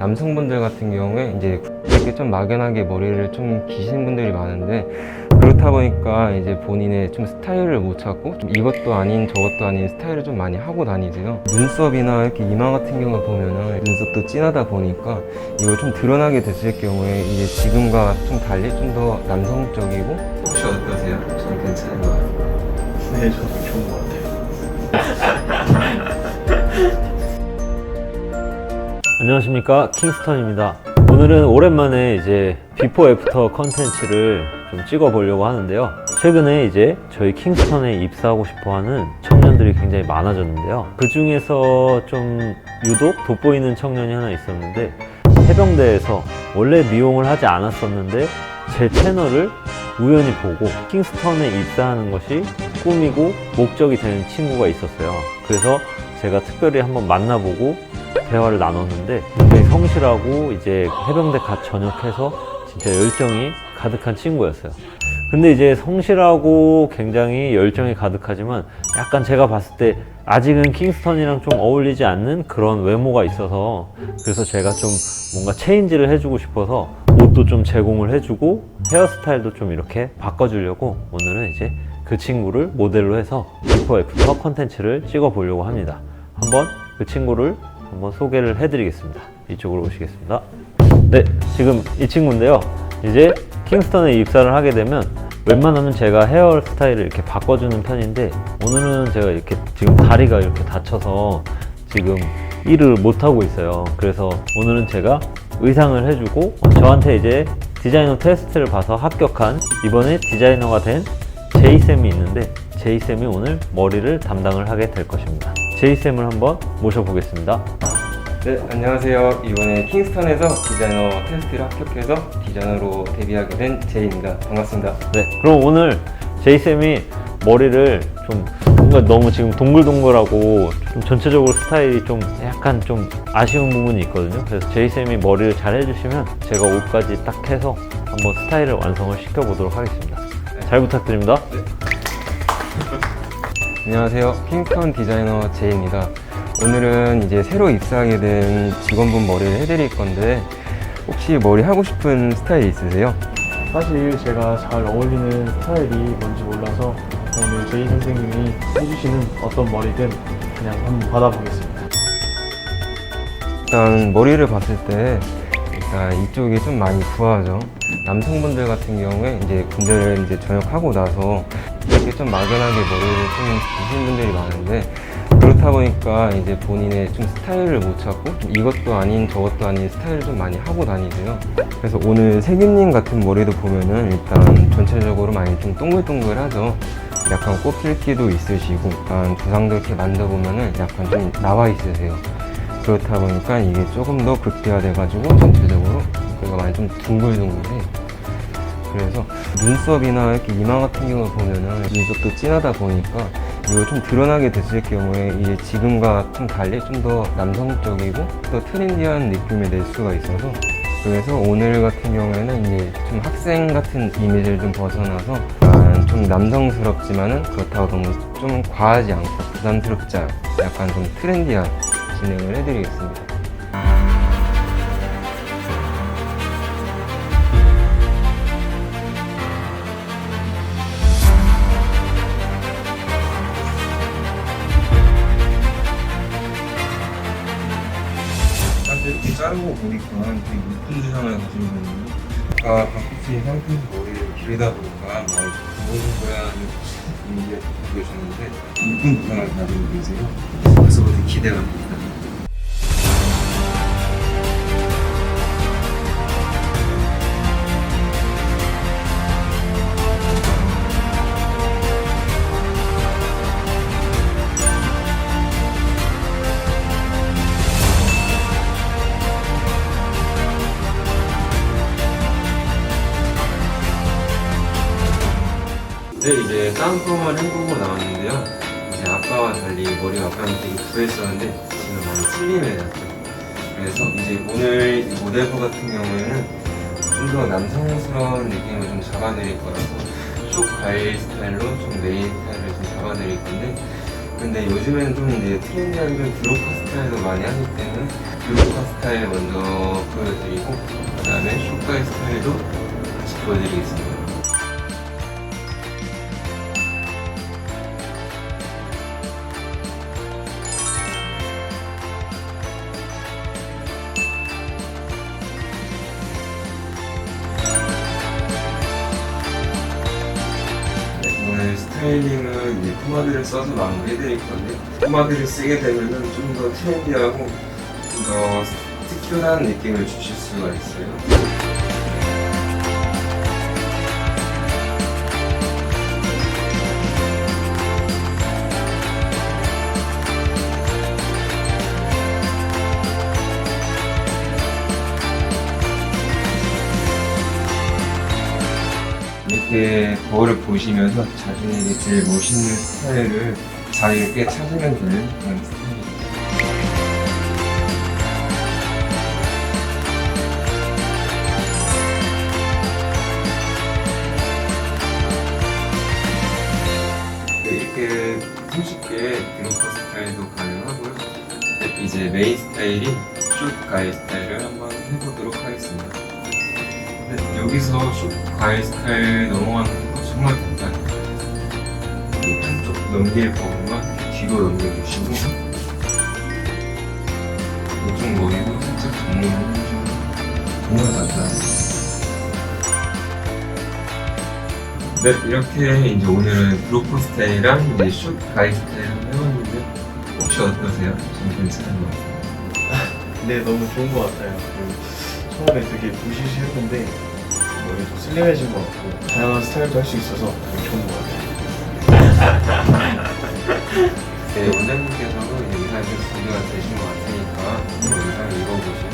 남성분들 같은 경우에 이제 이렇게 좀 막연하게 머리를 좀 기시는 분들이 많은데 그렇다 보니까 이제 본인의 좀 스타일을 못 찾고 좀 이것도 아닌 저것도 아닌 스타일을 좀 많이 하고 다니세요. 눈썹이나 이렇게 이마 같은 경우 보면은 눈썹도 진하다 보니까 이거 좀 드러나게 됐을 경우에 이제 지금과 좀 달리 좀 더 남성적이고 혹시 어떠세요? 저는 괜찮은 것 같아요. 네, 저도 좋은 것 안녕하십니까. 킹스턴입니다. 오늘은 오랜만에 이제 비포 애프터 컨텐츠를 좀 찍어 보려고 하는데요. 최근에 이제 저희 킹스턴에 입사하고 싶어 하는 청년들이 굉장히 많아졌는데요. 그 중에서 좀 유독 돋보이는 청년이 하나 있었는데 해병대에서 원래 미용을 하지 않았었는데 제 채널을 우연히 보고 킹스턴에 입사하는 것이 꿈이고 목적이 되는 친구가 있었어요. 그래서 제가 특별히 한번 만나보고 대화를 나눴는데 굉장히 성실하고 이제 해병대 갓 전역해서 진짜 열정이 가득한 친구였어요. 근데 이제 성실하고 굉장히 열정이 가득하지만 약간 제가 봤을 때 아직은 킹스턴이랑 좀 어울리지 않는 그런 외모가 있어서 그래서 제가 좀 뭔가 체인지를 해주고 싶어서 옷도 좀 제공을 해주고 헤어스타일도 좀 이렇게 바꿔주려고 오늘은 이제 그 친구를 모델로 해서 비포 애프터 컨텐츠를 찍어 보려고 합니다. 한번 그 친구를 한번 소개를 해드리겠습니다. 이쪽으로 오시겠습니다. 네, 지금 이 친구인데요. 이제 킹스턴에 입사를 하게 되면 웬만하면 제가 헤어 스타일을 이렇게 바꿔주는 편인데 오늘은 제가 이렇게 지금 다리가 이렇게 다쳐서 지금 일을 못 하고 있어요. 그래서 오늘은 제가 의상을 해주고 저한테 이제 디자이너 테스트를 봐서 합격한 이번에 디자이너가 된 제이쌤이 있는데 제이쌤이 오늘 머리를 담당을 하게 될 것입니다. 제이쌤을 한번 모셔보겠습니다. 네, 안녕하세요. 이번에 킹스턴에서 디자이너 테스트를 합격해서 디자이너로 데뷔하게 된 제이입니다. 반갑습니다. 네, 그럼 오늘 제이쌤이 머리를 좀 뭔가 너무 지금 동글동글하고 좀 전체적으로 스타일이 좀 약간 좀 아쉬운 부분이 있거든요. 그래서 제이쌤이 머리를 잘 해주시면 제가 옷까지 딱 해서 한번 스타일을 완성을 시켜보도록 하겠습니다. 잘 부탁드립니다. 안녕하세요. 킹스턴 디자이너 제이입니다. 오늘은 이제 새로 입사하게 된 직원분 머리를 해드릴 건데 혹시 머리 하고 싶은 스타일 있으세요? 사실 제가 잘 어울리는 스타일이 뭔지 몰라서 오늘 제이 선생님이 해주시는 어떤 머리든 그냥 한번 받아보겠습니다. 일단 머리를 봤을 때 일단 이쪽이 좀 많이 부하죠. 남성분들 같은 경우에 이제 군대를 이제 전역하고 나서 이렇게 좀 막연하게 머리를 좀 기시는 분들이 많은데 그렇다 보니까 이제 본인의 좀 스타일을 못 찾고 좀 이것도 아닌 저것도 아닌 스타일을 좀 많이 하고 다니세요. 그래서 오늘 세균님 같은 머리도 보면은 일단 전체적으로 많이 좀 동글동글하죠. 약간 꽃필기도 있으시고 약간 조상도 이렇게 만져보면은 약간 좀 나와 있으세요. 그렇다 보니까 이게 조금 더 극대화돼가지고 전체적으로 그가 많이 좀 둥글둥글해. 그래서 눈썹이나 이렇게 이마 같은 경우 보면은 눈썹도 진하다 보니까 이거 좀 드러나게 됐을 경우에 이제 지금과 좀 달리 좀 더 남성적이고 더 트렌디한 느낌을 낼 수가 있어서 그래서 오늘 같은 경우에는 이제 좀 학생 같은 이미지를 좀 벗어나서 좀 남성스럽지만은 그렇다고 너무 좀 과하지 않고 부담스럽지 않고 약간 좀 트렌디한 진행을 해드리겠습니다. 사실 이렇게 자르고 보니까 되게 이쁜 두상을 가지고 있는데 아까 바쿠치 상태에서 머리를 기르다 보니까 많이 이미지가 갖고 계셨는데 이쁜 두상을 가지고 계세요. 그래서 되게 기대가 됩니다. 네, 이제 쌍꺼만 헹구고 나왔는데요. 이제 아까와 달리 머리가 아까는 되게 부했었는데 지금 많이 슬림해졌죠. 그래서 이제 오늘 이 모델부 같은 경우에는 좀 더 남성스러운 느낌을 좀 잡아드릴 거라서 숏 가일 스타일로 좀 메인 스타일을 좀 잡아드릴 건데 근데 요즘에는 좀 이제 트렌디한 좀 드롭 스타일도 많이 하기 때문에 블루카 스타일 먼저 보여드리고 그 다음에 쇼카의 스타일도 같이 보여드리겠습니다. 스타일링은 이제 포마드를 써서 마무리해드릴 건데 포마드를 쓰게 되면은 좀 더 트렌디하고 좀더 특별한 느낌을 주실 수가 있어요. 이렇게 거울을 보시면서 자신에게 제일 멋있는 스타일을 자기 있게 찾으면 되는 그런 스타일입니다. 네, 이렇게 손쉽게 드로퍼 스타일도 가능하고요. 네, 이제 메인 스타일인 숏 가이 스타일을 한번 해보도록 하겠습니다. 네, 여기서 숏 가이 스타일 넘어가는 거 정말 간단해요. 이 한쪽 넘길 부분만 뒤로 넘겨주시고 이쪽 머리도 살짝 정리를 해주시면 정말 간단해요. 네, 이렇게 이제 오늘은 브로커 스타일이랑 이제 숏 가이 스타일을 해봤는데 혹시 어떠세요? 좀 괜찮은 것 같아요. 네, 너무 좋은 것 같아요. 그 처음에 되게 부시시했는데 머리도 슬림해진 것 같고 다양한 스타일도 할 수 있어서 되게 좋은 것 같아요. 네, 원장님께서도 이제 준비가 되신 것 같으니까 한번 의사를 읽어보시고